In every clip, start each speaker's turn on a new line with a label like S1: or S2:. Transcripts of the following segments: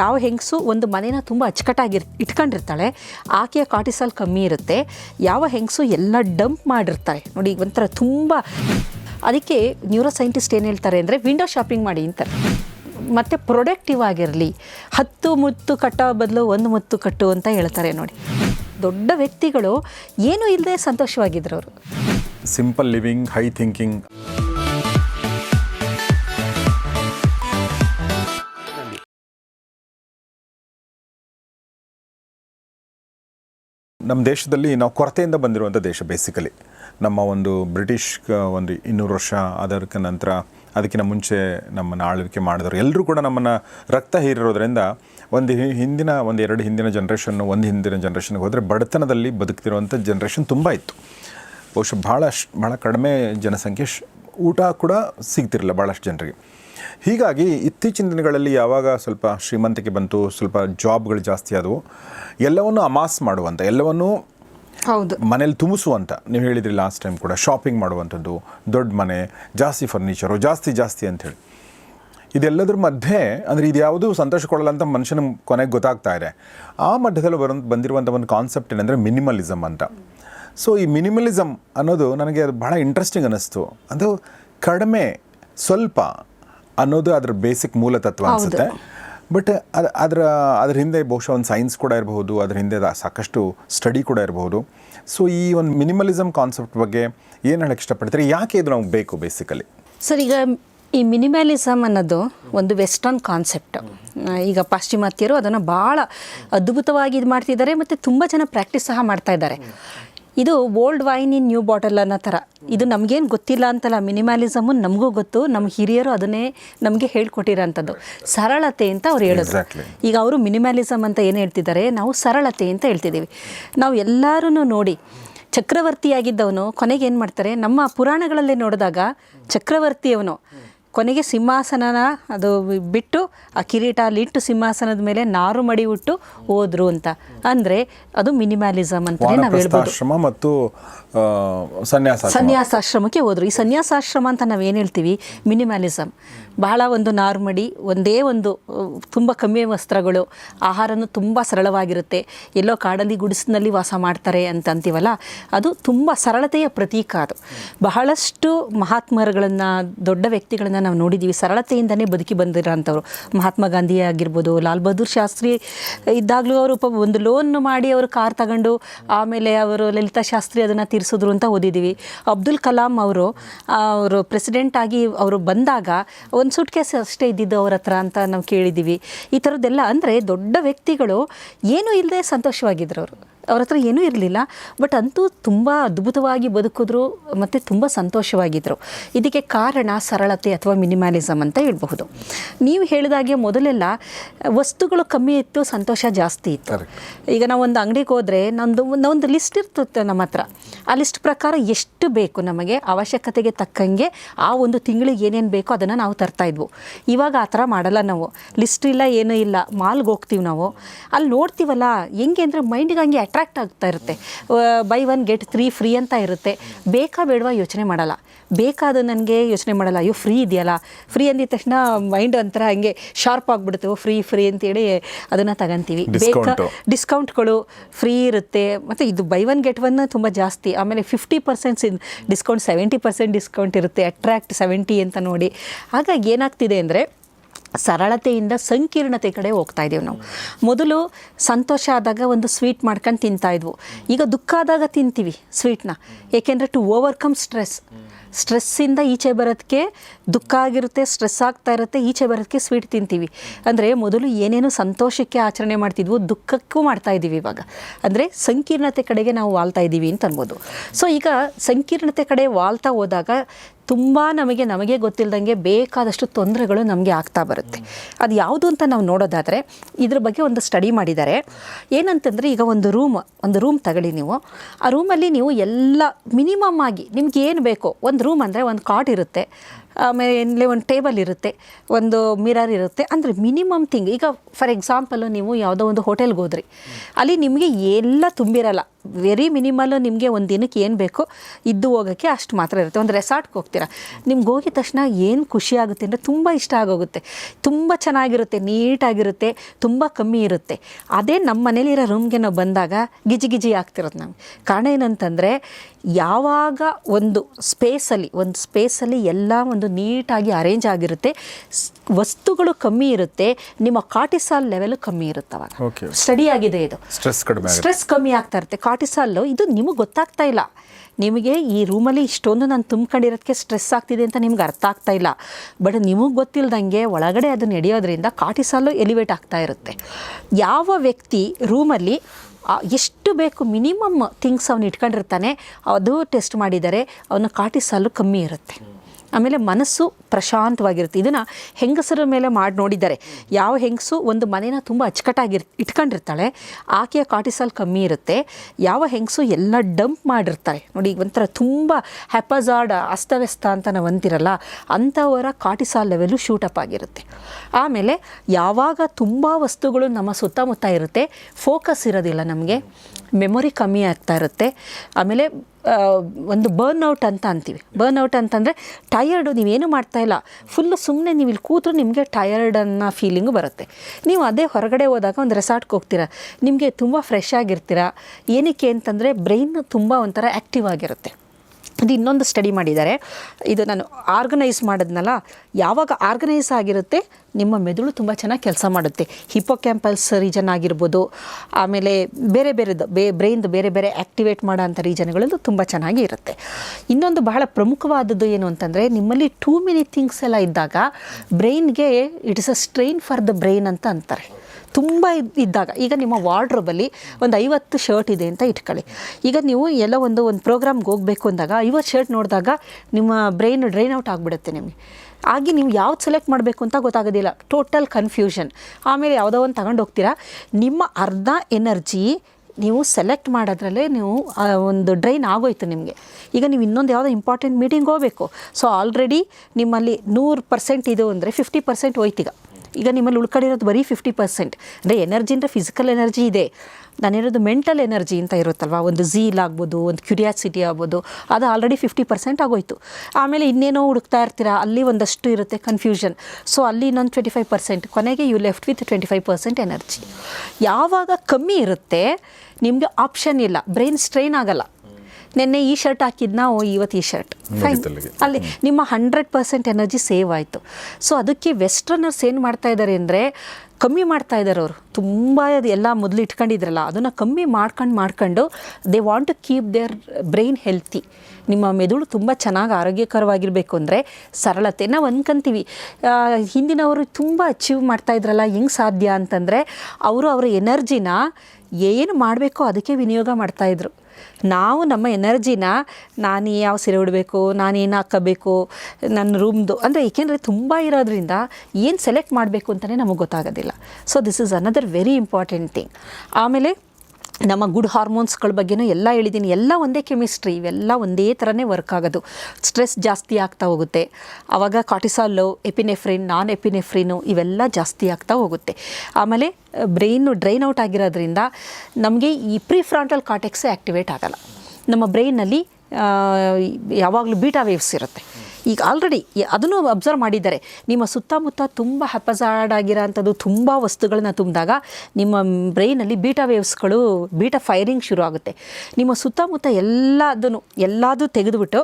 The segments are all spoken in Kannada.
S1: ಯಾವ ಹೆಂಗಸು ಒಂದು ಮನೇನ ತುಂಬ ಅಚ್ಚುಕಟ್ಟಾಗಿ ಇಟ್ಕೊಂಡಿರ್ತಾಳೆ, ಆಕೆಯ ಕಾಟಿಸಾಲ್ ಕಮ್ಮಿ ಇರುತ್ತೆ. ಯಾವ ಹೆಂಗಸು ಎಲ್ಲ ಡಂಪ್ ಮಾಡಿರ್ತಾರೆ ನೋಡಿ ಈಗ ಒಂಥರ ತುಂಬ ಅದಕ್ಕೆ ನ್ಯೂರೋ ಸೈಂಟಿಸ್ಟ್ ಏನು ಹೇಳ್ತಾರೆ ಅಂದರೆ ವಿಂಡೋ ಶಾಪಿಂಗ್ ಮಾಡಿ ಅಂತಾರೆ ಮತ್ತು ಪ್ರೊಡಕ್ಟಿವ್ ಆಗಿರಲಿ, ಹತ್ತು ಮುತ್ತು ಕಟ್ಟೋ ಬದಲು ಒಂದು ಮುತ್ತು ಕಟ್ಟು ಅಂತ ಹೇಳ್ತಾರೆ ನೋಡಿ. ದೊಡ್ಡ ವ್ಯಕ್ತಿಗಳು ಏನೂ ಇಲ್ಲದೆ ಸಂತೋಷವಾಗಿದ್ದರು ಅವರು.
S2: ಸಿಂಪಲ್ ಲಿವಿಂಗ್ ಹೈ ಥಿಂಕಿಂಗ್ ನಮ್ಮ ದೇಶದಲ್ಲಿ ನಾವು ಕೊರತೆಯಿಂದ ಬಂದಿರುವಂಥ ದೇಶ ಬೇಸಿಕಲಿ ನಮ್ಮ ಒಂದು ಬ್ರಿಟಿಷ್ ಒಂದು ಇನ್ನೂರು ವರ್ಷ ಅದಕ್ಕೆ ನಂತರ ಅದಕ್ಕಿಂತ ಮುಂಚೆ ನಮ್ಮನ್ನು ಆಳ್ವಿಕೆ ಮಾಡಿದವರು ಎಲ್ಲರೂ ಕೂಡ ನಮ್ಮನ್ನು ರಕ್ತ ಹೀರಿರೋದ್ರಿಂದ ಒಂದು ಹಿಂದಿನ ಒಂದು ಎರಡು ಹಿಂದಿನ ಜನ್ರೇಷನ್ನು ಒಂದು ಹಿಂದಿನ ಜನ್ರೇಷನ್ಗೆ ಹೋದರೆ ಬಡತನದಲ್ಲಿ ಬದುಕ್ತಿರುವಂಥ ಜನ್ರೇಷನ್ ತುಂಬ ಇತ್ತು. ಬಹುಶಃ ಭಾಳಷ್ಟು, ಭಾಳ ಕಡಿಮೆ ಜನಸಂಖ್ಯೆ ಊಟ ಕೂಡ ಸಿಗ್ತಿರಲಿಲ್ಲ ಭಾಳಷ್ಟು ಜನರಿಗೆ. ಹೀಗಾಗಿ ಇತ್ತೀಚಿನ ದಿನಗಳಲ್ಲಿ ಯಾವಾಗ ಸ್ವಲ್ಪ ಶ್ರೀಮಂತಿಕೆ ಬಂತು ಸ್ವಲ್ಪ ಜಾಬ್ಗಳು ಜಾಸ್ತಿ ಆದವು ಎಲ್ಲವನ್ನು ಅಮಾಸ್ ಮಾಡುವಂಥ ಎಲ್ಲವನ್ನೂ
S1: ಹೌದು.
S2: ಮನೇಲಿ ತುಂಬಿಸುವಂಥ ನೀವು ಹೇಳಿದ್ರಿ ಲಾಸ್ಟ್ ಟೈಮ್ ಕೂಡ ಶಾಪಿಂಗ್ ಮಾಡುವಂಥದ್ದು ದೊಡ್ಡ ಮನೆ ಜಾಸ್ತಿ ಫರ್ನಿಚರು ಜಾಸ್ತಿ ಜಾಸ್ತಿ ಅಂಥೇಳಿ ಇದೆಲ್ಲದ್ರ ಮಧ್ಯೆ ಅಂದರೆ ಇದು ಯಾವುದು ಸಂತೋಷ ಕೊಡಲ್ಲ ಅಂತ ಮನುಷ್ಯನ ಕೊನೆಗೆ ಗೊತ್ತಾಗ್ತಾ ಇದೆ. ಆ ಮಧ್ಯದಲ್ಲಿ ಬರೋ ಬಂದಿರುವಂಥ ಒಂದು ಕಾನ್ಸೆಪ್ಟ್ ಏನಂದರೆ ಮಿನಿಮಲಿಸಮ್ ಅಂತ. ಸೊ ಈ ಮಿನಿಮಲಿಸಮ್ ಅನ್ನೋದು ನನಗೆ ಅದು ಬಹಳ ಇಂಟ್ರೆಸ್ಟಿಂಗ್ ಅನ್ನಿಸ್ತು. ಅದು ಕಡಿಮೆ ಸ್ವಲ್ಪ ಅನ್ನೋದು ಅದ್ರ ಬೇಸಿಕ್ ಮೂಲ ತತ್ವ ಅನ್ಸುತ್ತೆ. ಬಟ್ ಅದು ಅದರ ಅದ್ರ ಹಿಂದೆ ಬಹುಶಃ ಒಂದು ಸೈನ್ಸ್ ಕೂಡ ಇರಬಹುದು ಅದ್ರ ಹಿಂದೆ ಸಾಕಷ್ಟು ಸ್ಟಡಿ ಕೂಡ ಇರಬಹುದು. ಸೊ ಈ ಒಂದು ಮಿನಿಮಲಿಸಮ್ ಕಾನ್ಸೆಪ್ಟ್ ಬಗ್ಗೆ ಏನು ಹೇಳಕ್ಕೆ ಇಷ್ಟಪಡ್ತೀರಿ? ಯಾಕೆ ಇದು ನಮ್ಗೆ ಬೇಕು ಬೇಸಿಕಲಿ
S1: ಸರ್ ಈಗ ಈ ಮಿನಿಮ್ಯಾಲಿಸಮ್ ಅನ್ನೋದು ಒಂದು ವೆಸ್ಟರ್ನ್ ಕಾನ್ಸೆಪ್ಟ್ ಈಗ ಪಾಶ್ಚಿಮಾತ್ಯರು ಅದನ್ನು ಭಾಳ ಅದ್ಭುತವಾಗಿ ಇದು ಮಾಡ್ತಿದ್ದಾರೆ ಮತ್ತು ತುಂಬ ಜನ ಪ್ರಾಕ್ಟೀಸ್ ಸಹ ಮಾಡ್ತಾ ಇದ್ದಾರೆ. ಇದು old wine in new bottle ಅನ್ನೋ ಥರ. ಇದು ನಮಗೇನು ಗೊತ್ತಿಲ್ಲ ಅಂತಲ್ಲ ಮಿನಿಮಲಿಸಮು ನಮಗೂ ಗೊತ್ತು ನಮ್ಮ ಹಿರಿಯರು ಅದನ್ನೇ ನಮಗೆ ಹೇಳ್ಕೊಟ್ಟಿರೋಂಥದ್ದು. ಸರಳತೆ ಅಂತ ಅವ್ರು ಹೇಳಿದ್ರು. ಈಗ ಅವರು ಮಿನಿಮಲಿಸಮ್ ಅಂತ ಏನು ಹೇಳ್ತಿದ್ದಾರೆ? ನಾವು ಸರಳತೆ ಅಂತ ಹೇಳ್ತಿದ್ದೀವಿ. ನಾವು ಎಲ್ಲರೂ ನೋಡಿ ಚಕ್ರವರ್ತಿಯಾಗಿದ್ದವನು ಕೊನೆಗೆ ಏನು ಮಾಡ್ತಾರೆ? ನಮ್ಮ ಪುರಾಣಗಳಲ್ಲಿ ನೋಡಿದಾಗ ಚಕ್ರವರ್ತಿಯವನು ಕೊನೆಗೆ ಸಿಂಹಾಸನನ ಅದು ಬಿಟ್ಟು ಆ ಕಿರೀಟ ಅಲ್ಲಿಟ್ಟು ಸಿಂಹಾಸನದ ಮೇಲೆ ನಾರು ಮಡಿ ಉಟ್ಟು ಹೋದ್ರು ಅಂತ. ಅಂದ್ರೆ ಅದು ಮಿನಿಮಾಲಿಸಮ್ ಅಂತಲೇ ನಾವು ಹೇಳ್ಬೋದು.
S2: ಮತ್ತು ಸನ್ಯಾಸ ಸನ್ಯಾಸಾಶ್ರಮ.
S1: ಸನ್ಯಾಸಾಶ್ರಮಕ್ಕೆ ಹೋದ್ರು. ಈ ಸನ್ಯಾಸಾಶ್ರಮ ಅಂತ ನಾವು ಏನು ಹೇಳ್ತೀವಿ? ಮಿನಿಮಲಿಸಮ್ ಬಹಳ ಒಂದು ನಾರ್ಮಡಿ, ಒಂದೇ ಒಂದು ತುಂಬ ಕಮ್ಮಿ ವಸ್ತ್ರಗಳು, ಆಹಾರನೂ ತುಂಬ ಸರಳವಾಗಿರುತ್ತೆ. ಎಲ್ಲೋ ಕಾಡಲ್ಲಿ ಗುಡಿಸಿನಲ್ಲಿ ವಾಸ ಮಾಡ್ತಾರೆ ಅಂತ ಅಂತೀವಲ್ಲ, ಅದು ತುಂಬ ಸರಳತೆಯ ಪ್ರತೀಕ ಅದು. ಬಹಳಷ್ಟು ಮಹಾತ್ಮರುಗಳನ್ನು, ದೊಡ್ಡ ವ್ಯಕ್ತಿಗಳನ್ನು ನಾವು ನೋಡಿದ್ದೀವಿ ಸರಳತೆಯಿಂದನೇ ಬದುಕಿ ಬಂದಿರೋಂಥವ್ರು. ಮಹಾತ್ಮ ಗಾಂಧಿ ಆಗಿರ್ಬೋದು, ಲಾಲ್ ಬಹದ್ದೂರ್ ಶಾಸ್ತ್ರಿ ಇದ್ದಾಗಲೂ ಅವರು ಒಂದು ಲೋನ್ ಮಾಡಿ ಅವರು ಕಾರ್ ತಗೊಂಡು, ಆಮೇಲೆ ಅವರು ಲಲಿತಾ ಶಾಸ್ತ್ರಿ ಅದನ್ನು ತೀರಿಸಿದ್ರು ಅಂತ ಓದಿದ್ದೀವಿ ಅಬ್ದುಲ್ ಕಲಾಂ ಅವರು ಅವರು ಪ್ರೆಸಿಡೆಂಟ್ ಆಗಿ ಅವರು ಬಂದಾಗ ಒಂದು ಸುಟ್ ಕೇಸ್ ಅಷ್ಟೇ ಇದ್ದಿದ್ದು ಅವ್ರ ಹತ್ರ ಅಂತ ನಾವು ಕೇಳಿದ್ದೀವಿ ಈ ಥರದ್ದೆಲ್ಲ ಅಂದರೆ ದೊಡ್ಡ ವ್ಯಕ್ತಿಗಳು ಏನೂ ಇಲ್ಲದೆ ಸಂತೋಷವಾಗಿದ್ದರು ಅವರು. ಅವ್ರ ಹತ್ರ ಏನೂ ಇರಲಿಲ್ಲ. ಬಟ್ ಅಂತೂ ತುಂಬ ಅದ್ಭುತವಾಗಿ ಬದುಕಿದ್ರು ಮತ್ತು ತುಂಬ ಸಂತೋಷವಾಗಿದ್ದರು ಇದಕ್ಕೆ ಕಾರಣ ಸರಳತೆ ಅಥವಾ ಮಿನಿಮಾಲಿಸಮ್ ಅಂತ ಹೇಳ್ಬಹುದು. ನೀವು ಹೇಳಿದಾಗೆ ಮೊದಲೆಲ್ಲ ವಸ್ತುಗಳು ಕಮ್ಮಿ ಇತ್ತು ಸಂತೋಷ ಜಾಸ್ತಿ ಇತ್ತು. ಈಗ ನಾವು ಒಂದು ಅಂಗಡಿಗೆ ಹೋದರೆ ನಮ್ಮದು ಒಂದು ಲಿಸ್ಟ್ ಇರ್ತಿತ್ತು ನಮ್ಮ ಹತ್ರ. ಆ ಲಿಸ್ಟ್ ಪ್ರಕಾರ ಎಷ್ಟು ಬೇಕು ನಮಗೆ ಅವಶ್ಯಕತೆಗೆ ತಕ್ಕಂಗೆ ಆ ಒಂದು ತಿಂಗಳಿಗೆ ಏನೇನು ಬೇಕೋ ಅದನ್ನು ನಾವು ತರ್ತಾಯಿದ್ವು ಇವಾಗ ಆ ಥರ ಮಾಡಲ್ಲ ನಾವು. ಲಿಸ್ಟ್ ಇಲ್ಲ ಏನೂ ಇಲ್ಲ. ಮಾಲ್ಗೆ ಹೋಗ್ತೀವಿ ನಾವು. ಅಲ್ಲಿ ನೋಡ್ತೀವಲ್ಲ ಹೆಂಗೆ ಅಂದರೆ ಮೈಂಡಿಗೆ ಹಂಗೆ ಅಟ್ರಾಕ್ಟ್ ಆಗ್ತಾ ಇರುತ್ತೆ. Buy one get three free ಅಂತ ಇರುತ್ತೆ. ಬೇಕಾ ಬೇಡವಾ ಯೋಚನೆ ಮಾಡಲ್ಲ. ಬೇಕಾದ ನನಗೆ ಯೋಚನೆ ಮಾಡಲ್ಲ. ಅಯ್ಯೋ ಫ್ರೀ ಇದೆಯಲ್ಲ. ಫ್ರೀ ಅಂದಿದ ತಕ್ಷಣ ಮೈಂಡ್ ಒಂಥರ ಹಂಗೆ ಶಾರ್ಪ್ ಆಗಿಬಿಡುತ್ತೆ. ಓ ಫ್ರೀ ಫ್ರೀ ಅಂತೇಳಿ ಅದನ್ನು ತಗೊಂತೀವಿ. ಬೇಕಾ. ಡಿಸ್ಕೌಂಟ್ಗಳು ಫ್ರೀ ಇರುತ್ತೆ. ಮತ್ತು ಇದು ಬೈ ಒನ್ ಗೆಟ್ ಒನ್ ತುಂಬ ಜಾಸ್ತಿ. ಆಮೇಲೆ fifty percents discount seventy percent discount ಇರುತ್ತೆ. ಅಟ್ರಾಕ್ಟ್ ಸೆವೆಂಟಿ ಅಂತ ನೋಡಿ. ಹಾಗಾಗಿ ಏನಾಗ್ತಿದೆ ಅಂದರೆ ಸರಳತೆಯಿಂದ ಸಂಕೀರ್ಣತೆ ಕಡೆ ಹೋಗ್ತಾ ಇದ್ದೀವಿ ನಾವು. ಮೊದಲು ಸಂತೋಷ ಆದಾಗ ಒಂದು ಸ್ವೀಟ್ ಮಾಡ್ಕೊಂಡು ತಿಂತಾ ಇದ್ವು. ಈಗ ದುಃಖ ಆದಾಗ ತಿಂತೀವಿ ಸ್ವೀಟ್ನ. ಏಕೆಂದರೆ ಟು ಓವರ್ಕಮ್ ಸ್ಟ್ರೆಸ್ ಸ್ಟ್ರೆಸ್ಸಿಂದ ಈಚೆ ಬರೋದಕ್ಕೆ ದುಃಖ ಆಗಿರುತ್ತೆ, ಸ್ಟ್ರೆಸ್ ಆಗ್ತಾ ಇರುತ್ತೆ, ಈಚೆ ಬರೋದಕ್ಕೆ ಸ್ವೀಟ್ ತಿಂತೀವಿ. ಅಂದರೆ ಮೊದಲು ಏನೇನು ಸಂತೋಷಕ್ಕೆ ಆಚರಣೆ ಮಾಡ್ತಿದ್ವು, ದುಃಖಕ್ಕೂ ಮಾಡ್ತಾ ಇದ್ದೀವಿ ಇವಾಗ. ಅಂದರೆ ಸಂಕೀರ್ಣತೆ ಕಡೆಗೆ ನಾವು ವಾಲ್ತಾ ಇದ್ದೀವಿ ಅಂತ ಅನ್ಬೋದು. ಸೊ ಈಗ ಸಂಕೀರ್ಣತೆ ಕಡೆ ವಾಲ್ತಾ ಹೋದಾಗ ತುಂಬ ನಮಗೆ ನಮಗೆ ಗೊತ್ತಿಲ್ಲದಂಗೆ ಬೇಕಾದಷ್ಟು ತೊಂದರೆಗಳು ನಮಗೆ ಆಗ್ತಾ ಬರುತ್ತೆ. ಅದು ಯಾವುದು ಅಂತ ನಾವು ನೋಡೋದಾದರೆ, ಇದ್ರ ಬಗ್ಗೆ ಒಂದು ಸ್ಟಡಿ ಮಾಡಿದ್ದಾರೆ. ಏನಂತಂದರೆ, ಈಗ ಒಂದು ರೂಮ್ ಒಂದು ರೂಮ್ ತಗೊಳ್ಳಿ ನೀವು. ಆ ರೂಮಲ್ಲಿ ನೀವು ಎಲ್ಲ ಮಿನಿಮಮ್ ಆಗಿ ನಿಮ್ಗೆ ಏನು ಬೇಕೋ, ಒಂದು ರೂಮ್ ಅಂದರೆ ಒಂದು ಕಾಟ್ ಇರುತ್ತೆ. ಆಮೇಲೆ ಒಂದು ಟೇಬಲ್ ಇರುತ್ತೆ, ಒಂದು ಮಿರರ್ ಇರುತ್ತೆ. ಅಂದರೆ ಮಿನಿಮಮ್ ಥಿಂಗ್ ಈಗ ಫಾರ್ ಎಕ್ಸಾಂಪಲು ನೀವು ಯಾವುದೋ ಒಂದು ಹೋಟೆಲ್ಗೆ ಹೋದ್ರಿ, ಅಲ್ಲಿ ನಿಮಗೆ ಎಲ್ಲ ತುಂಬಿರಲ್ಲ. ವೆರಿ ಮಿನಿಮಲ್ಲು ನಿಮಗೆ ಒಂದು ದಿನಕ್ಕೆ ಏನು ಬೇಕೋ ಇದ್ದು ಹೋಗೋಕ್ಕೆ ಅಷ್ಟು ಮಾತ್ರ ಇರುತ್ತೆ. ಒಂದು ರೆಸಾರ್ಟ್ಗೆ ಹೋಗ್ತೀರಾ, ನಿಮ್ಗೆ ಹೋಗಿದ ತಕ್ಷಣ ಏನು ಖುಷಿ ಆಗುತ್ತೆ ಅಂದರೆ ತುಂಬ ಇಷ್ಟ ಆಗೋಗುತ್ತೆ. ತುಂಬ ಚೆನ್ನಾಗಿರುತ್ತೆ, ನೀಟಾಗಿರುತ್ತೆ, ತುಂಬ ಕಮ್ಮಿ ಇರುತ್ತೆ. ಅದೇ ನಮ್ಮ ಮನೇಲಿರೋ ರೂಮ್ಗೆ ನಾವು ಬಂದಾಗ ಗಿಜಿ ಗಿಜಿ ಆಗ್ತಿರೋದು ನಮ್ಗೆ. ಕಾರಣ ಏನಂತಂದರೆ ಯಾವಾಗ ಒಂದು ಸ್ಪೇಸಲ್ಲಿ ಒಂದು ಸ್ಪೇಸಲ್ಲಿ ಎಲ್ಲ ಒಂದು ನೀಟಾಗಿ ಅರೇಂಜ್ ಆಗಿರುತ್ತೆ ವಸ್ತುಗಳು ಕಮ್ಮಿ ಇರುತ್ತೆ ನಿಮ್ಮ ಕಾಟಿಸಾಲ್ ಲೆವೆಲ್ ಕಮ್ಮಿ ಇರುತ್ತೆ ಅವಾಗ. ಸ್ಟಡಿ ಆಗಿದೆ ಇದು.
S2: ಸ್ಟ್ರೆಸ್ ಕಡಿಮೆ
S1: ಸ್ಟ್ರೆಸ್ ಕಮ್ಮಿ ಆಗ್ತಾ ಇರುತ್ತೆ. ಕಾಟಿಸಾಲ್ ಇದು ನಿಮಗೆ ಗೊತ್ತಾಗ್ತಾ ಇಲ್ಲ. ನಿಮಗೆ ಈ ರೂಮಲ್ಲಿ ಇಷ್ಟೊಂದು ನಾನು ತುಂಬ್ಕೊಂಡಿರೋದಕ್ಕೆ ಸ್ಟ್ರೆಸ್ ಆಗ್ತಿದೆ ಅಂತ ನಿಮ್ಗೆ ಅರ್ಥ ಆಗ್ತಾ ಇಲ್ಲ. ಬಟ್ ನಿಮಗೆ ಗೊತ್ತಿಲ್ಲದಂಗೆ ಒಳಗಡೆ ಅದು ನಡೆಯೋದ್ರಿಂದ ಕಾಟಿಸಾಲು ಎಲಿವೇಟ್ ಆಗ್ತಾ ಇರುತ್ತೆ. ಯಾವ ವ್ಯಕ್ತಿ ರೂಮಲ್ಲಿ ಎಷ್ಟು ಬೇಕು ಮಿನಿಮಮ್ ಥಿಂಗ್ಸ್ ಅವನು ಇಟ್ಕೊಂಡಿರ್ತಾನೆ ಅದು ಟೆಸ್ಟ್ ಮಾಡಿದರೆ ಅವನ ಕಾರ್ಟಿಸಾಲು ಕಮ್ಮಿ ಇರುತ್ತೆ. ಆಮೇಲೆ ಮನಸ್ಸು ಪ್ರಶಾಂತವಾಗಿರುತ್ತೆ. ಇದನ್ನು ಹೆಂಗಸರ ಮೇಲೆ ಮಾಡಿ ನೋಡಿದ್ದಾರೆ. ಯಾವ ಹೆಂಗಸು ಒಂದು ಮನೇನ ತುಂಬ ಅಚ್ಚುಕಟ್ಟಾಗಿರ್, ಇಟ್ಕೊಂಡಿರ್ತಾಳೆ. ಆಕೆಯ ಕಾಟಿಸಲ್ ಕಮ್ಮಿ ಇರುತ್ತೆ. ಯಾವ ಹೆಂಗಸು ಎಲ್ಲ ಡಂಪ್ ಮಾಡಿರ್ತಾರೆ. ನೋಡಿ ಈಗ ಒಂಥರ ತುಂಬ ಹ್ಯಾಪಜಾರ್ಡ್, ಅಸ್ತವ್ಯಸ್ತ ಅಂತ ನಾವು ಅಂತಿರಲ್ಲ ಅಂಥವರ ಕಾಟಿಸಾಲ್ ಲೆವೆಲು ಶೂಟಪ್ ಆಗಿರುತ್ತೆ. ಆಮೇಲೆ ಯಾವಾಗ ತುಂಬ ವಸ್ತುಗಳು ನಮ್ಮ ಸುತ್ತಮುತ್ತ ಇರುತ್ತೆ, ಫೋಕಸ್ ಇರೋದಿಲ್ಲ ನಮಗೆ, ಮೆಮೊರಿ ಕಮ್ಮಿ ಆಗ್ತಾ ಇರುತ್ತೆ. ಆಮೇಲೆ ಒಂದು ಬರ್ನ್ಔಟ್ ಅಂತ ಅಂತೀವಿ. ಬರ್ನ್ಔಟ್ ಅಂತಂದರೆ ಟಯರ್ಡು ನೀವೇನು ಮಾಡ್ತಾ ಇಲ್ಲ. ಫುಲ್ಲು ಸುಮ್ಮನೆ ನೀವು ಇಲ್ಲಿ ಕೂತ್ರು ನಿಮಗೆ ಟಯರ್ಡ್ ಅನ್ನೋ ಫೀಲಿಂಗು ಬರುತ್ತೆ. ನೀವು ಅದೇ ಹೊರಗಡೆ ಹೋದಾಗ ಒಂದು ರೆಸಾರ್ಟ್ಗೆ ಹೋಗ್ತೀರಾ. ನಿಮಗೆ ತುಂಬ ಫ್ರೆಶ್ ಆಗಿರ್ತೀರ. ಏನಕ್ಕೆ ಅಂತಂದರೆ ಬ್ರೈನ್ ತುಂಬ ಒಂಥರ ಆ್ಯಕ್ಟಿವ್ ಆಗಿರುತ್ತೆ. ಇದು ಇನ್ನೊಂದು ಸ್ಟಡಿ ಮಾಡಿದ್ದಾರೆ. ಇದು ನಾನು ಆರ್ಗನೈಸ್ ಮಾಡಿದ್ನಲ್ಲ, ಯಾವಾಗ ಆರ್ಗನೈಸ್ ಆಗಿರುತ್ತೆ, ನಿಮ್ಮ ಮೆದುಳು ತುಂಬ ಚೆನ್ನಾಗಿ ಕೆಲಸ ಮಾಡುತ್ತೆ. ಹಿಪೋಕ್ಯಾಂಪಲ್ಸ್ ರೀಜನ್ ಆಗಿರ್ಬೋದು, ಆಮೇಲೆ ಬೇರೆ ಬೇರೆದು, ಬೇ ಬ್ರೈನ್ದು ಬೇರೆ ಬೇರೆ ಆ್ಯಕ್ಟಿವೇಟ್ ಮಾಡೋಂಥ ರೀಜನ್ಗಳಲ್ಲೂ ತುಂಬ ಚೆನ್ನಾಗಿ ಇರುತ್ತೆ. ಇನ್ನೊಂದು ಬಹಳ ಪ್ರಮುಖವಾದದ್ದು ಏನು ಅಂತಂದರೆ, ನಿಮ್ಮಲ್ಲಿ ಟೂ ಮೆನಿ ಥಿಂಗ್ಸ್ ಎಲ್ಲ ಇದ್ದಾಗ ಬ್ರೈನ್ಗೆ it's a strain for the brain ಅಂತ ಅಂತಾರೆ. ತುಂಬ ಇದ್- ಇದ್ದಾಗ, ಈಗ ನಿಮ್ಮ ವಾರ್ಡ್ರೋಬಲ್ಲಿ ಒಂದು ಐವತ್ತು ಶರ್ಟ್ ಇದೆ ಅಂತ ಇಟ್ಕೊಳ್ಳಿ. ಈಗ ನೀವು ಎಲ್ಲ ಒಂದು ಒಂದು ಪ್ರೋಗ್ರಾಮ್ಗೆ ಹೋಗಬೇಕು ಅಂದಾಗ ಐವತ್ತು ಶರ್ಟ್ ನೋಡಿದಾಗ ನಿಮ್ಮ ಬ್ರೈನ್ ಡ್ರೈನ್ ಔಟ್ ಆಗಿಬಿಡುತ್ತೆ ನಿಮಗೆ. ಆಗಿ ನೀವು ಯಾವ್ದು ಸೆಲೆಕ್ಟ್ ಮಾಡಬೇಕು ಅಂತ ಗೊತ್ತಾಗೋದಿಲ್ಲ. Total confusion. ಆಮೇಲೆ ಯಾವುದೋ ಒಂದು ತಗೊಂಡು ಹೋಗ್ತೀರಾ. ನಿಮ್ಮ ಅರ್ಧ ಎನರ್ಜಿ ನೀವು ಸೆಲೆಕ್ಟ್ ಮಾಡೋದ್ರಲ್ಲೇ ನೀವು ಒಂದು ಡ್ರೈನ್ ಆಗೋಯ್ತು ನಿಮಗೆ. ಈಗ ನೀವು ಇನ್ನೊಂದು ಯಾವುದೋ ಇಂಪಾರ್ಟೆಂಟ್ ಮೀಟಿಂಗ್ ಹೋಗಬೇಕು. ಸೊ, ಆಲ್ರೆಡಿ ನಿಮ್ಮಲ್ಲಿ ನೂರು ಪರ್ಸೆಂಟ್ ಇದು ಅಂದರೆ ಫಿಫ್ಟಿ ಪರ್ಸೆಂಟ್ ಹೋಯ್ತೀಗ. ಈಗ ನಿಮ್ಮಲ್ಲಿ ಉಳ್ಕೊಂಡಿರೋದು ಬರೀ ಫಿಫ್ಟಿ ಪರ್ಸೆಂಟ್ ಅಂದರೆ ಎನರ್ಜಿ ಅಂದರೆ ಫಿಸಿಕಲ್ ಎನರ್ಜಿ ಇದೆ. ನಾನಿರೋದು ಮೆಂಟಲ್ ಎನರ್ಜಿ ಅಂತ ಇರುತ್ತಲ್ವ? ಒಂದು ಝೀಲ್ ಆಗ್ಬೋದು, ಒಂದು ಕ್ಯೂರಿಯಾಸಿಟಿ ಆಗ್ಬೋದು, ಅದು ಆಲ್ರೆಡಿ ಫಿಫ್ಟಿ ಪರ್ಸೆಂಟ್ ಆಗೋಯ್ತು. ಆಮೇಲೆ ಇನ್ನೇನೋ ಹುಡುಕ್ತಾ ಇರ್ತೀರಾ? ಅಲ್ಲಿ ಒಂದಷ್ಟು ಇರುತ್ತೆ ಕನ್ಫ್ಯೂಷನ್ ಸೊ ಅಲ್ಲಿ ಇನ್ನೊಂದು ಟ್ವೆಂಟಿ ಫೈವ್ ಪರ್ಸೆಂಟ್ ಕೊನೆಗೆ you left with twenty five percent energy ಯಾವಾಗ ಕಮ್ಮಿ ಇರುತ್ತೆ, ನಿಮಗೆ ಆಪ್ಷನ್ ಇಲ್ಲ. ಬ್ರೈನ್ ಸ್ಟ್ರೈನ್ ಆಗಲ್ಲ. ನಿನ್ನೆ ಈ ಶರ್ಟ್ ಹಾಕಿದ್ನ ಓ ಇವತ್ತು ಈ ಶರ್ಟ್ ಫೈನ್ ಅಲ್ಲಿ ನಿಮ್ಮ ಹಂಡ್ರೆಡ್ ಪರ್ಸೆಂಟ್ ಎನರ್ಜಿ ಸೇವ್ ಆಯಿತು. ಸೊ ಅದಕ್ಕೆ ವೆಸ್ಟರ್ನರ್ಸ್ ಏನು ಮಾಡ್ತಾ ಇದ್ದಾರೆ ಅಂದರೆ ಕಮ್ಮಿ ಮಾಡ್ತಾ ಇದ್ದಾರೆ ಅವರು. ತುಂಬ ಅದು ಎಲ್ಲ ಮೊದಲು ಇಟ್ಕೊಂಡಿದ್ರಲ್ಲ ಅದನ್ನು ಕಮ್ಮಿ ಮಾಡ್ಕೊಂಡು ಮಾಡ್ಕೊಂಡು they want to keep their brain healthy ನಿಮ್ಮ ಮೆದುಳು ತುಂಬ ಚೆನ್ನಾಗಿ ಆರೋಗ್ಯಕರವಾಗಿರಬೇಕು ಅಂದರೆ ಸರಳತೆ ನಾವು ಅನ್ಕೊಂತೀವಿ ಹಿಂದಿನವರು ತುಂಬ ಅಚೀವ್ ಮಾಡ್ತಾ ಇದ್ರಲ್ಲ ಹೆಂಗೆ ಸಾಧ್ಯ ಅಂತಂದರೆ ಅವರು ಅವರ ಎನರ್ಜಿನ ಏನು ಮಾಡಬೇಕೋ ಅದಕ್ಕೆ ವಿನಿಯೋಗ ಮಾಡ್ತಾಯಿದ್ರು ನಾವು ನಮ್ಮ ಎನರ್ಜಿನ ನಾನು ಯಾವ ಸೀರೆ ಉಡಬೇಕು ನಾನೇನು ಹಾಕಬೇಕು ನನ್ನ ರೂಮ್ದು, ಅಂದರೆ ಏಕೆಂದರೆ ತುಂಬ ಇರೋದ್ರಿಂದ ಏನು ಸೆಲೆಕ್ಟ್ ಮಾಡಬೇಕು ಅಂತಲೇ ನಮಗೆ ಗೊತ್ತಾಗೋದಿಲ್ಲ. So this is another very important thing ಆಮೇಲೆ ನಮ್ಮ ಗುಡ್ ಹಾರ್ಮೋನ್ಸ್ಗಳ ಬಗ್ಗೆನೂ ಎಲ್ಲ ಹೇಳಿದ್ದೀನಿ ಎಲ್ಲ ಒಂದೇ ಕೆಮಿಸ್ಟ್ರಿ ಇವೆಲ್ಲ ಒಂದೇ ಥರನೇ ವರ್ಕ್ ಆಗೋದು. ಸ್ಟ್ರೆಸ್ ಜಾಸ್ತಿ ಆಗ್ತಾ ಹೋಗುತ್ತೆ. ಆವಾಗ ಕಾಟಿಸಾಲು ಎಪಿನೆಫ್ರಿನ್ ನಾನ್ ಎಪಿನೆಫ್ರಿನು ಇವೆಲ್ಲ ಜಾಸ್ತಿ ಆಗ್ತಾ ಹೋಗುತ್ತೆ. ಆಮೇಲೆ ಬ್ರೈನು ಡ್ರೈನ್ ಔಟ್ ಆಗಿರೋದ್ರಿಂದ ನಮಗೆ ಈ ಪ್ರಿಫ್ರಾಂಟಲ್ ಕಾಟೆಕ್ಸೇ ಆ್ಯಕ್ಟಿವೇಟ್ ಆಗಲ್ಲ. ನಮ್ಮ ಬ್ರೈನಲ್ಲಿ ಯಾವಾಗಲೂ ಬೀಟಾ ವೇವ್ಸ್ ಇರುತ್ತೆ. ಈಗ ಆಲ್ರೆಡಿ ಅದನ್ನು ಅಬ್ಸರ್ವ್ ಮಾಡಿದ್ದಾರೆ. ನಿಮ್ಮ ಸುತ್ತಮುತ್ತ ತುಂಬ ಹ್ಯಾಪಜಾರ್ಡ್ ಆಗಿರೋಂಥದ್ದು ತುಂಬ ವಸ್ತುಗಳನ್ನ ತುಂಬಿದಾಗ ನಿಮ್ಮ ಬ್ರೈನಲ್ಲಿ ಬೀಟಾ ವೇವ್ಸ್ಗಳು ಬೀಟಾ ಫೈರಿಂಗ್ ಶುರು ಆಗುತ್ತೆ. ನಿಮ್ಮ ಸುತ್ತಮುತ್ತ ಎಲ್ಲದನ್ನು, ಎಲ್ಲದೂ ತೆಗೆದುಬಿಟ್ಟು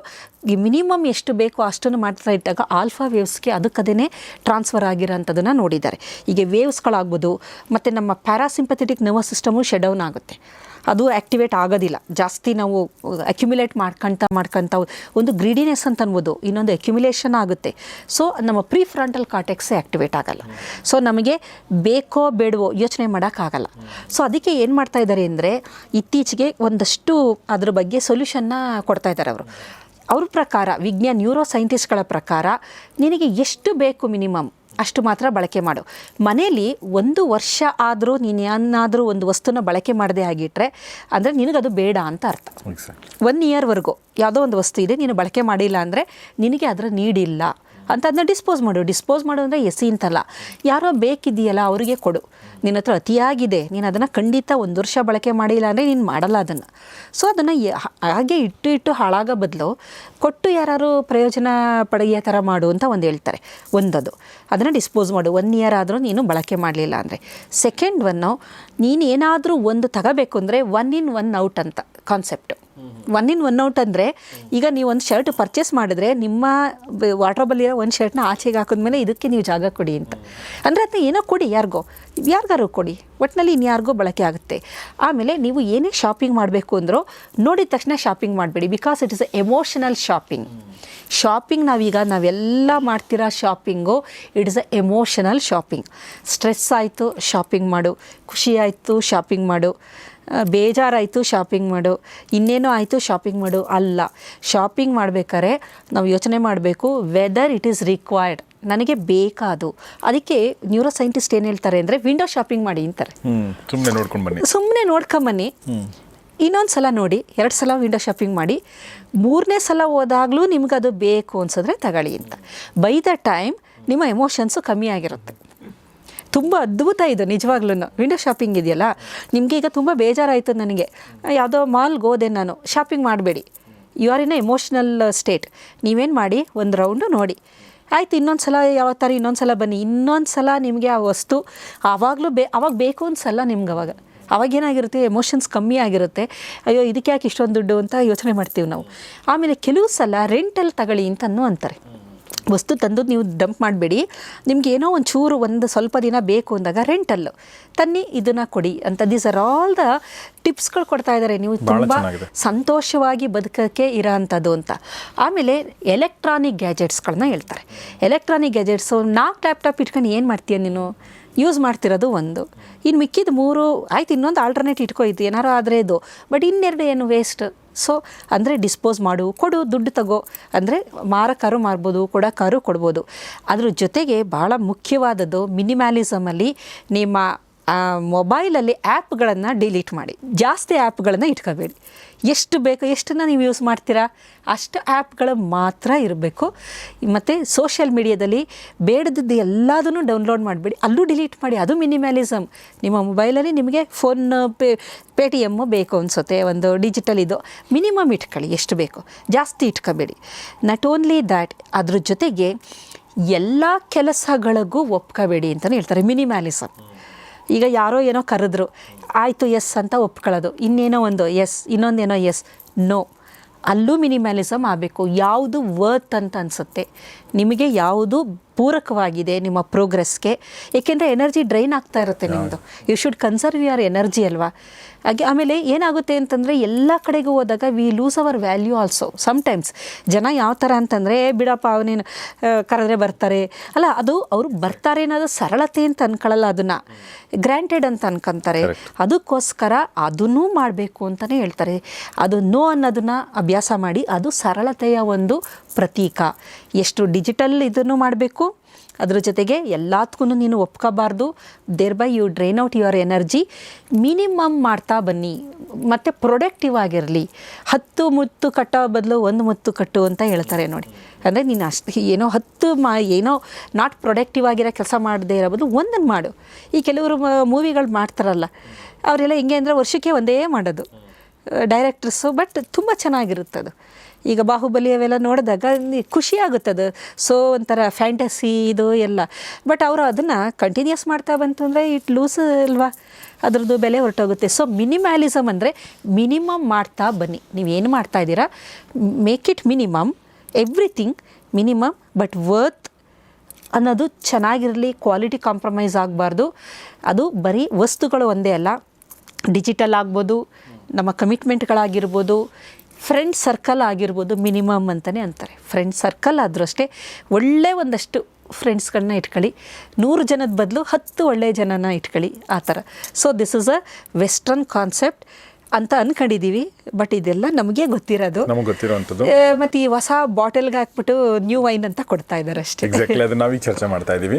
S1: ಈ ಮಿನಿಮಮ್ ಎಷ್ಟು ಬೇಕೋ ಅಷ್ಟನ್ನು ಮಾಡ್ತಾ ಇಟ್ಟಾಗ ಆಲ್ಫಾ ವೇವ್ಸ್ಗೆ ಅದಕ್ಕದೇ ಟ್ರಾನ್ಸ್ಫರ್ ಆಗಿರೋಂಥದ್ದನ್ನು ನೋಡಿದ್ದಾರೆ. ಹೀಗೆ ವೇವ್ಸ್ಗಳಾಗ್ಬೋದು ಮತ್ತು ನಮ್ಮ ಪ್ಯಾರಾಸಿಂಪಥೆಟಿಕ್ ನರ್ವಸ್ ಸಿಸ್ಟಮು ಶೆಡೌನ್ ಆಗುತ್ತೆ. ಅದು ಆ್ಯಕ್ಟಿವೇಟ್ ಆಗೋದಿಲ್ಲ. ಜಾಸ್ತಿ ನಾವು ಅಕ್ಯುಮುಲೇಟ್ ಮಾಡ್ಕೊಳ್ತಾ ಮಾಡ್ಕೊಳ್ತಾ ಒಂದು ಗ್ರೀಡಿನೆಸ್ ಅಂತ ಅನ್ಬೋದು, ಇನ್ನೊಂದು ಅಕ್ಯುಮಿಲೇಷನ್ ಆಗುತ್ತೆ. ಸೊ ನಮ್ಮ ಪ್ರೀ ಫ್ರಂಟಲ್ ಕಾಟೆಕ್ಸೇ ಆ್ಯಕ್ಟಿವೇಟ್ ಆಗಲ್ಲ. ಸೊ ನಮಗೆ ಬೇಕೋ ಬೇಡವೋ ಯೋಚನೆ ಮಾಡೋಕ್ಕಾಗಲ್ಲ. ಸೊ ಅದಕ್ಕೆ ಏನು ಮಾಡ್ತಾ ಇದ್ದಾರೆ ಅಂದರೆ, ಇತ್ತೀಚೆಗೆ ಒಂದಷ್ಟು ಅದ್ರ ಬಗ್ಗೆ ಸೊಲ್ಯೂಷನ್ನ ಕೊಡ್ತಾ ಇದ್ದಾರೆ ಅವರು. ಅವ್ರ ಪ್ರಕಾರ, ವಿಜ್ಞಾನ ನ್ಯೂರೋ ಸೈಂಟಿಸ್ಟ್ಗಳ ಪ್ರಕಾರ, ನಿನಗೆ ಎಷ್ಟು ಬೇಕು ಮಿನಿಮಮ್ ಅಷ್ಟು ಮಾತ್ರ ಬಳಕೆ ಮಾಡು. ಮನೇಲಿ ಒಂದು ವರ್ಷ ಆದರೂ ನೀನು ಏನಾದರೂ ಒಂದು ವಸ್ತುನ ಬಳಕೆ ಮಾಡದೆ ಆಗಿಟ್ರೆ ಅಂದರೆ ನಿನಗದು ಬೇಡ ಅಂತ ಅರ್ಥ. ಒನ್ ಇಯರ್ವರೆಗೂ ಯಾವುದೋ ಒಂದು ವಸ್ತು ಇದೆ ನೀನು ಬಳಕೆ ಮಾಡಿಲ್ಲ ಅಂದರೆ ನಿನಗೆ ಅದರ ನೀಡಿಲ್ಲ ಅಂತ ಅದನ್ನ ಡಿಸ್ಪೋಸ್ ಮಾಡು. ಡಿಸ್ಪೋಸ್ ಮಾಡು ಅಂದರೆ ಎಸಿ ಅಂತಲ್ಲ. ಯಾರೋ ಬೇಕಿದೆಯಲ್ಲ ಅವರಿಗೆ ಕೊಡು. ನಿನ್ನ ಹತ್ರ ಅತಿಯಾಗಿದೆ, ನೀನು ಅದನ್ನು ಖಂಡಿತ ಒಂದು ವರ್ಷ ಬಳಕೆ ಮಾಡಿಲ್ಲ ಅಂದರೆ ನೀನು ಮಾಡಲ್ಲ ಅದನ್ನು. ಸೊ ಅದನ್ನು ಹಾಗೆ ಇಟ್ಟು ಇಟ್ಟು ಹಾಳಾಗೋ ಬದಲು ಕೊಟ್ಟು ಯಾರು ಪ್ರಯೋಜನ ಪಡೆಯೋ ಥರ ಮಾಡು ಅಂತ ಒಂದು ಹೇಳ್ತಾರೆ. ಒಂದದು. ಅದನ್ನು ಡಿಸ್ಪೋಸ್ ಮಾಡು. ಒನ್ ಇಯರ್ ಆದರೂ ನೀನು ಬಳಕೆ ಮಾಡಲಿಲ್ಲ ಅಂದರೆ. ಸೆಕೆಂಡ್ ಒನ್ನು ನೀನು ಏನಾದರೂ ಒಂದು ತಗೋಬೇಕು ಅಂದರೆ ಒನ್ ಇನ್ ಒನ್ ಔಟ್ ಅಂತ concept one in one out ಅಂದರೆ ಈಗ ನೀವು ಒಂದು ಶರ್ಟ್ ಪರ್ಚೇಸ್ ಮಾಡಿದ್ರೆ ನಿಮ್ಮ ವಾಟ್ರಬಲ್ಲಿರೋ ಒಂದು ಶರ್ಟ್ನ ಆಚೆಗೆ ಹಾಕಿದ್ಮೇಲೆ ಇದಕ್ಕೆ ನೀವು ಜಾಗ ಕೊಡಿ ಅಂತ. ಅಂದರೆ ಅದನ್ನ ಏನೋ ಕೊಡಿ ಯಾರಿಗೋ ಯಾರಿಗಾರು ಕೊಡಿ. ಒಟ್ಟಿನಲ್ಲಿ ಇನ್ಯಾರಿಗೂ ಬಳಕೆ ಆಗುತ್ತೆ. ಆಮೇಲೆ ನೀವು ಏನೇ ಶಾಪಿಂಗ್ ಮಾಡಬೇಕು ಅಂದರೂ ನೋಡಿದ ತಕ್ಷಣ ಶಾಪಿಂಗ್ ಮಾಡಬೇಡಿ. Because it is emotional shopping shopping ನಾವೀಗ ನಾವೆಲ್ಲ ಮಾಡ್ತಿರೋ shopping it is a emotional shopping stress ಆಯಿತು ಶಾಪಿಂಗ್ ಮಾಡು. ಖುಷಿ ಆಯಿತು ಶಾಪಿಂಗ್ ಮಾಡು. ಬೇಜಾರಾಯಿತು ಶಾಪಿಂಗ್ ಮಾಡು. ಇನ್ನೇನೋ ಆಯಿತು ಶಾಪಿಂಗ್ ಮಾಡು. ಅಲ್ಲ. ಶಾಪಿಂಗ್ ಮಾಡಬೇಕಾದ್ರೆ ನಾವು ಯೋಚನೆ ಮಾಡಬೇಕು ವೆದರ್ ಇಟ್ ಈಸ್ ರಿಕ್ವೈರ್ಡ್ ನನಗೆ ಬೇಕಾದು. ಅದಕ್ಕೆ ನ್ಯೂರೋ ಸೈಂಟಿಸ್ಟ್ ಏನು ಹೇಳ್ತಾರೆ ಅಂದರೆ ವಿಂಡೋ ಶಾಪಿಂಗ್ ಮಾಡಿ ಅಂತಾರೆ.
S2: ಸುಮ್ಮನೆ ನೋಡ್ಕೊಂಡು ಬನ್ನಿ.
S1: ಸುಮ್ಮನೆ ನೋಡ್ಕೊಂಬನ್ನಿ ಇನ್ನೊಂದು ಸಲ ನೋಡಿ ಎರಡು ಸಲ ವಿಂಡೋ ಶಾಪಿಂಗ್ ಮಾಡಿ ಮೂರನೇ ಸಲ ಹೋದಾಗಲೂ ನಿಮ್ಗೆ ಅದು ಬೇಕು ಅನ್ಸಿದ್ರೆ ತಗೊಳ್ಳಿ ಅಂತ. ಬೈ ದ ಟೈಮ್ ನಿಮ್ಮ ಎಮೋಷನ್ಸು ಕಮ್ಮಿ ಆಗಿರುತ್ತೆ. ತುಂಬ ಅದ್ಭುತ ಇದು ನಿಜವಾಗ್ಲೂ ವಿಂಡೋ ಶಾಪಿಂಗ್ ಇದೆಯಲ್ಲ ನಿಮಗೆ ಈಗ ತುಂಬ ಬೇಜಾರಾಯಿತು ನನಗೆ. ಯಾವುದೋ ಮಾಲ್ಗೆ ಹೋದೆ ನಾನು ಶಾಪಿಂಗ್ ಮಾಡಬೇಡಿ. You are in emotional state ನೀವೇನು ಮಾಡಿ ಒಂದು ರೌಂಡು ನೋಡಿ. ಆಯ್ತು ಇನ್ನೊಂದು ಸಲ ಯಾವ ಥರ ಇನ್ನೊಂದು ಸಲ ಬನ್ನಿ. ಇನ್ನೊಂದು ಸಲ ನಿಮಗೆ ಆ ವಸ್ತು ಆವಾಗಲೂ ಬೇ ಅವಾಗ ಬೇಕು ಅನ್ಸಲ್ಲ ನಿಮ್ಗೆ ಅವಾಗ. ಅವಾಗ ಏನಾಗಿರುತ್ತೆ ಎಮೋಷನ್ಸ್ ಕಮ್ಮಿ ಆಗಿರುತ್ತೆ. ಅಯ್ಯೋ, ಇದಕ್ಕೆ ಯಾಕೆ ಇಷ್ಟೊಂದು ದುಡ್ಡು ಅಂತ ಯೋಚನೆ ಮಾಡ್ತೀವಿ ನಾವು. ಆಮೇಲೆ ಕೆಲವು ಸಲ ರೆಂಟಲ್ಲಿ ತಗೊಳ್ಳಿ ಅಂತನೂ ಅಂತಾರೆ ವಸ್ತು ತಂದು ನೀವು ಡಂಪ್ ಮಾಡಬೇಡಿ. ನಿಮ್ಗೆ ಏನೋ ಒಂದು ಚೂರು ಒಂದು ಸ್ವಲ್ಪ ದಿನ ಬೇಕು ಅಂದಾಗ ರೆಂಟಲ್ಲು ತನ್ನಿ ಇದನ್ನು ಕೊಡಿ ಅಂತ ದೀಸ್ ಆರ್ ಆಲ್ ದ ಟಿಪ್ಸ್ಗಳು ಕೊಡ್ತಾ ಇದ್ದಾರೆ ನೀವು ತುಂಬ ಸಂತೋಷವಾಗಿ ಬದುಕೋಕ್ಕೆ ಇರೋ ಅಂಥದ್ದು ಅಂತ. ಆಮೇಲೆ ಎಲೆಕ್ಟ್ರಾನಿಕ್ ಗ್ಯಾಜೆಟ್ಸ್ಗಳನ್ನ ಹೇಳ್ತಾರೆ. ಎಲೆಕ್ಟ್ರಾನಿಕ್ ಗ್ಯಾಜೆಟ್ಸು ನಾಲ್ಕು ಲ್ಯಾಪ್ಟಾಪ್ ಇಟ್ಕೊಂಡು ಏನು ಮಾಡ್ತೀಯ ನೀನು? ಯೂಸ್ ಮಾಡ್ತಿರೋದು ಒಂದು. ಇನ್ನು ಮಿಕ್ಕಿದ ಮೂರು, ಆಯ್ತು ಇನ್ನೊಂದು ಆಲ್ಟರ್ನೇಟ್ ಇಟ್ಕೊಯ್ತು ಏನಾರು ಆದರೆ ಇದು. ಬಟ್ ಇನ್ನೆರಡು ಏನು ವೇಸ್ಟ್ ಸೊ ಅಂದರೆ ಡಿಸ್ಪೋಸ್ ಮಾಡು, ಕೊಡು, ದುಡ್ಡು ತಗೋ. ಅಂದರೆ ಮಾರಕಾರು ಮಾರ್ಬೋದು ಕರು ಕೊಡ್ಬೋದು. ಅದ್ರ ಜೊತೆಗೆ ಭಾಳ ಮುಖ್ಯವಾದದ್ದು ಮಿನಿಮ್ಯಾಲಿಸಮಲ್ಲಿ ನಿಮ್ಮ ಮೊಬೈಲಲ್ಲಿ ಆ್ಯಪ್ಗಳನ್ನು ಡಿಲೀಟ್ ಮಾಡಿ. ಜಾಸ್ತಿ ಆ್ಯಪ್ಗಳನ್ನು ಇಟ್ಕೋಬೇಡಿ. ಎಷ್ಟು ಬೇಕು ಎಷ್ಟನ್ನು ನೀವು ಯೂಸ್ ಮಾಡ್ತೀರಾ, ಅಷ್ಟು ಆ್ಯಪ್ಗಳು ಮಾತ್ರ ಇರಬೇಕು. ಮತ್ತು ಸೋಷಿಯಲ್ ಮೀಡಿಯಾದಲ್ಲಿ ಬೇಡದಿದ್ದು ಎಲ್ಲದನ್ನು ಡೌನ್ಲೋಡ್ ಮಾಡಬೇಡಿ. ಅಲ್ಲೂ ಡಿಲೀಟ್ ಮಾಡಿ, ಅದು ಮಿನಿಮ್ಯಾಲಿಸಮ್ ನಿಮ್ಮ ಮೊಬೈಲಲ್ಲಿ ನಿಮಗೆ PhonePe Paytm ಬೇಕು ಅನಿಸುತ್ತೆ, ಒಂದು ಡಿಜಿಟಲ್ ಇದು. ಮಿನಿಮಮ್ ಇಟ್ಕೊಳ್ಳಿ, ಎಷ್ಟು ಬೇಕು. ಜಾಸ್ತಿ ಇಟ್ಕೋಬೇಡಿ. ನಾಟ್ ಓನ್ಲಿ ದ್ಯಾಟ್ ಅದ್ರ ಜೊತೆಗೆ ಎಲ್ಲ ಕೆಲಸಗಳಿಗೂ ಒಪ್ಕೋಬೇಡಿ ಅಂತಲೇ ಹೇಳ್ತಾರೆ ಮಿನಿಮ್ಯಾಲಿಸಮ್ ಈಗ ಯಾರೋ ಏನೋ ಕರೆದ್ರು, ಆಯಿತು ಎಸ್ ಅಂತ ಒಪ್ಕೊಳ್ಳೋದು. ಇನ್ನೇನೋ ಒಂದು ಎಸ್ ಇನ್ನೊಂದೇನೋ ಎಸ್ ನೋ ಅಲ್ಲೂ ಮಿನಿಮ್ಯಾಲಿಸಮ್ ಆಗಬೇಕು. ಯಾವುದು ವರ್ತ್ ಅಂತ ಅನಿಸುತ್ತೆ. ನಿಮಗೆ ಯಾವುದು ಪೂರಕವಾಗಿದೆ ನಿಮ್ಮ ಪ್ರೋಗ್ರೆಸ್ಗೆ ಏಕೆಂದರೆ ಎನರ್ಜಿ ಡ್ರೈನ್ ಆಗ್ತಾ ಇರುತ್ತೆ ನಿಮ್ಮದು you should conserve your energy ಅಲ್ವಾ? ಹಾಗೆ ಆಮೇಲೆ ಏನಾಗುತ್ತೆ ಅಂತಂದರೆ ಎಲ್ಲ ಕಡೆಗೂ ಹೋದಾಗ we lose our value also sometimes ಜನ ಯಾವ ಥರ ಅಂತಂದರೆ "ಏ, ಬಿಡಪ್ಪ ಅವನೇನು ಕರೆದ್ರೆ ಬರ್ತಾರೆ. ಅಲ್ಲ ಅದು ಅವರು ಬರ್ತಾರೆ ಅನ್ನೋದು ಸರಳತೆ ಅಂತ ಅನ್ಕೊಳ್ಳಲ್ಲ ಅದನ್ನು. ಗ್ರ್ಯಾಂಟೆಡ್ ಅಂತ ಅನ್ಕೊಂತಾರೆ. ಅದಕ್ಕೋಸ್ಕರ ಅದನ್ನೂ ಮಾಡಬೇಕು ಅಂತಲೇ ಹೇಳ್ತಾರೆ. ಅದು ನೋ ಅನ್ನೋದನ್ನು ಅಭ್ಯಾಸ ಮಾಡಿ ಅದು ಸರಳತೆಯ ಒಂದು ಪ್ರತೀಕ. ಎಷ್ಟು ಡಿಜಿಟಲ್ ಇದನ್ನು ಮಾಡಬೇಕು ಅದ್ರ ಜೊತೆಗೆ ಎಲ್ಲದಕ್ಕೂ ನೀನು ಒಪ್ಕೋಬಾರ್ದು. Thereby you drain out your energy minimum ಮಾಡ್ತಾ ಬನ್ನಿ. ಮತ್ತು ಪ್ರೊಡಕ್ಟಿವ್ ಆಗಿರಲಿ. ಹತ್ತು ಮುತ್ತು ಕಟ್ಟೋ ಬದಲು ಒಂದು ಮುತ್ತು ಕಟ್ಟು ಅಂತ ಹೇಳ್ತಾರೆ ನೋಡಿ. ಅಂದರೆ ನೀನು ಅಷ್ಟು ಏನೋ ಹತ್ತು ಮಾ ಏನೋ ನಾಟ್ ಪ್ರೊಡಕ್ಟಿವ್ ಆಗಿರೋ ಕೆಲಸ ಮಾಡದೇ ಇರೋ ಬದಲು ಒಂದನ್ನು ಮಾಡು. ಈ ಕೆಲವರು ಮೂವಿಗಳು ಮಾಡ್ತಾರಲ್ಲ. ಅವರೆಲ್ಲ ಹೆಂಗೆ ಅಂದರೆ ವರ್ಷಕ್ಕೆ ಒಂದೇ ಮಾಡೋದು. ಡೈರೆಕ್ಟರ್ಸು ಬಟ್ ತುಂಬ ಚೆನ್ನಾಗಿರುತ್ತೆ ಅದು ಈಗ ಬಾಹುಬಲಿ ಅವೆಲ್ಲ ನೋಡಿದಾಗ ಖುಷಿ ಆಗುತ್ತೆ ಅದು. ಸೊ ಒಂಥರ ಫ್ಯಾಂಟಸಿ ಇದು ಎಲ್ಲ. ಬಟ್ ಅವರು ಅದನ್ನು ಕಂಟಿನ್ಯೂಸ್ ಮಾಡ್ತಾ ಬಂತು ಅಂದರೆ ಇಟ್ ಲೂಸ್ ಅಲ್ವಾ? ಅದ್ರದ್ದು ಬೆಲೆ ಹೊರಟೋಗುತ್ತೆ. ಸೊ ಮಿನಿಮ್ಯಾಲಿಸಮ್ ಅಂದರೆ ಮಿನಿಮಮ್ ಮಾಡ್ತಾ ಬನ್ನಿ. ನೀವೇನು ಮಾಡ್ತಾ ಇದ್ದೀರಾ? Make it minimum everything minimum but worth ಅನ್ನೋದು ಚೆನ್ನಾಗಿರಲಿ ಕ್ವಾಲಿಟಿ ಕಾಂಪ್ರಮೈಸ್ ಆಗಬಾರ್ದು. ಅದು ಬರೀ ವಸ್ತುಗಳು ಒಂದೇ ಅಲ್ಲ. ಡಿಜಿಟಲ್ ಆಗ್ಬೋದು, ನಮ್ಮ ಕಮಿಟ್ಮೆಂಟ್ಗಳಾಗಿರ್ಬೋದು ಫ್ರೆಂಡ್ ಸರ್ಕಲ್ ಆಗಿರ್ಬೋದು ಮಿನಿಮಮ್ ಅಂತಲೇ ಅಂತಾರೆ. ಫ್ರೆಂಡ್ ಸರ್ಕಲ್ ಆದರೂ ಅಷ್ಟೇ ಒಳ್ಳೆ ಒಂದಷ್ಟು ಫ್ರೆಂಡ್ಸ್ಗಳನ್ನ ಇಟ್ಕೊಳ್ಳಿ. ನೂರು ಜನದ ಬದಲು ಹತ್ತು ಒಳ್ಳೆಯ ಜನನ ಇಟ್ಕೊಳ್ಳಿ ಆ ಥರ. So this is a western concept ಅಂತ ಅಂದ್ಕೊಂಡಿದ್ದೀವಿ ಬಟ್ ಇದೆಲ್ಲ ನಮಗೆ ಗೊತ್ತಿರೋದು.
S2: ನಮಗೆ ಗೊತ್ತಿರೋವಂಥದ್ದು.
S1: ಮತ್ತು ಈ ಹೊಸ ಬಾಟಲ್ಗೆ ಹಾಕ್ಬಿಟ್ಟು ನ್ಯೂ ವೈನ್ ಅಂತ ಕೊಡ್ತಾ ಇದ್ದಾರೆ ಅಷ್ಟೇ.
S2: ಎಕ್ಸಾಕ್ಟ್ಲಿ ಅದನ್ನ ನಾವೀಗ ಚರ್ಚೆ ಮಾಡ್ತಾ ಇದ್ದೀವಿ.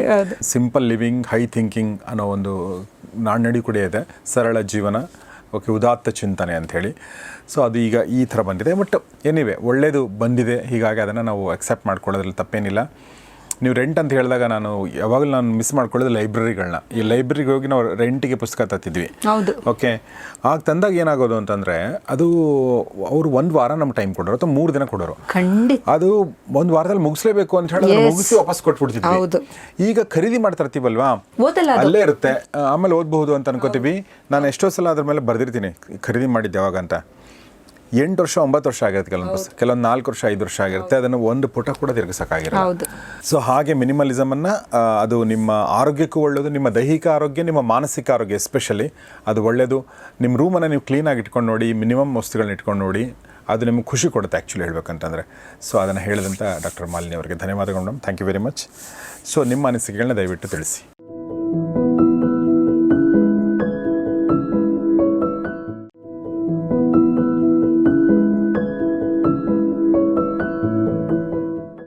S2: ಸಿಂಪಲ್ ಲಿವಿಂಗ್ ಹೈ ಥಿಂಕಿಂಗ್ ಅನ್ನೋ ಒಂದು ನಾಣ್ಣಡಿ ಕೂಡ ಇದೆ. ಸರಳ ಜೀವನ. ಓಕೆ, ಉದಾತ್ತ ಚಿಂತನೆ ಅಂಥೇಳಿ. ಸೊ ಅದು ಈಗ ಈ ಥರ ಬಂದಿದೆ. ಬಟ್ ಎನಿವೆ ಒಳ್ಳೆಯದು ಬಂದಿದೆ. ಹೀಗಾಗಿ ಅದನ್ನು ನಾವು ಅಕ್ಸೆಪ್ಟ್ ಮಾಡ್ಕೊಳ್ಳೋದ್ರಲ್ಲಿ ತಪ್ಪೇನಿಲ್ಲ. ನೀವು ರೆಂಟ್ ಅಂತ ಹೇಳಿದಾಗ ನಾನು ಯಾವಾಗಲೂ ನಾನು ಮಿಸ್ ಮಾಡ್ಕೊಳ್ಳೋದು ಲೈಬ್ರರಿಗಳನ್ನ ಈ ಲೈಬ್ರರಿಗೆ ಹೋಗಿ ನಾವು ರೆಂಟಿಗೆ ಪುಸ್ತಕ ತತ್ತಿದ್ವಿ
S1: ಹೌದು.
S2: ಓಕೆ ಆಗ ತಂದಾಗ ಏನಾಗೋದು ಅಂತಂದರೆ ಅದು ಅವರು ಒಂದು ವಾರ ನಮ್ಮ ಟೈಮ್ ಕೊಡೋರು ಅಥವಾ ಮೂರು ದಿನ ಕೊಡೋರು. ಅದು ಒಂದು ವಾರದಲ್ಲಿ ಮುಗಿಸ್ಲೇಬೇಕು ಅಂತ ಹೇಳಿ. ಮುಗಿಸಿ ವಾಪಸ್ ಕೊಟ್ಬಿಡ್ತಿದ್ವಿ.
S1: ಹೌದು.
S2: ಈಗ ಖರೀದಿ ಮಾಡ್ತಾ ಇರ್ತೀವಲ್ವಾ ಅಲ್ಲೇ ಇರುತ್ತೆ. ಆಮೇಲೆ ಓದಬಹುದು ಅಂತ ಅನ್ಕೋತೀವಿ. ನಾನು ಎಷ್ಟೋ ಸಲ ಅದ್ರ ಮೇಲೆ ಬರ್ದಿರ್ತೀನಿ. ಖರೀದಿ ಮಾಡಿದ್ದೆ ಯಾವಾಗ ಅಂತ. ಎಂಟು ವರ್ಷ ಒಂಬತ್ತು ವರ್ಷ ಆಗಿರುತ್ತೆ ಕೆಲವೊಂದು ಬಸ್ ಕೆಲವೊಂದು ನಾಲ್ಕು ವರ್ಷ ಐದು ವರ್ಷ ಆಗಿರುತ್ತೆ ಅದನ್ನು ಒಂದು ಪುಟ ಕೂಡ ತಿರುಗಿಸೋಕ್ಕಾಗಿರಲ್ಲ. ಸೊ ಹಾಗೆ ಮಿನಿಮಲಿಸಮನ್ನು ಅದು ನಿಮ್ಮ ಆರೋಗ್ಯಕ್ಕೂ ಒಳ್ಳೆಯದು ನಿಮ್ಮ ದೈಹಿಕ ಆರೋಗ್ಯ ನಿಮ್ಮ ಮಾನಸಿಕ ಆರೋಗ್ಯ ಎಸ್ಪೆಷಲಿ ಅದು ಒಳ್ಳೆಯದು ನಿಮ್ಮ ರೂಮನ್ನು ನೀವು ಕ್ಲೀನಾಗಿ ಇಟ್ಕೊಂಡು ನೋಡಿ ಮಿನಿಮಮ್ ವಸ್ತುಗಳನ್ನ ಇಟ್ಕೊಂಡು ನೋಡಿ ಅದು ನಿಮಗೆ ಖುಷಿ ಕೊಡುತ್ತೆ ಆ್ಯಕ್ಚುಲಿ ಹೇಳ್ಬೇಕಂತಂದರೆ. ಸೊ ಅದನ್ನು ಹೇಳಿದಂಥ ಡಾಕ್ಟರ್ ಮಾಲಿನಿ ಅವರಿಗೆ ಧನ್ಯವಾದಗಳು madam thank you very much so ನಿಮ್ಮ ಅನಿಸಿಕೆಗಳನ್ನ ದಯವಿಟ್ಟು ತಿಳಿಸಿ.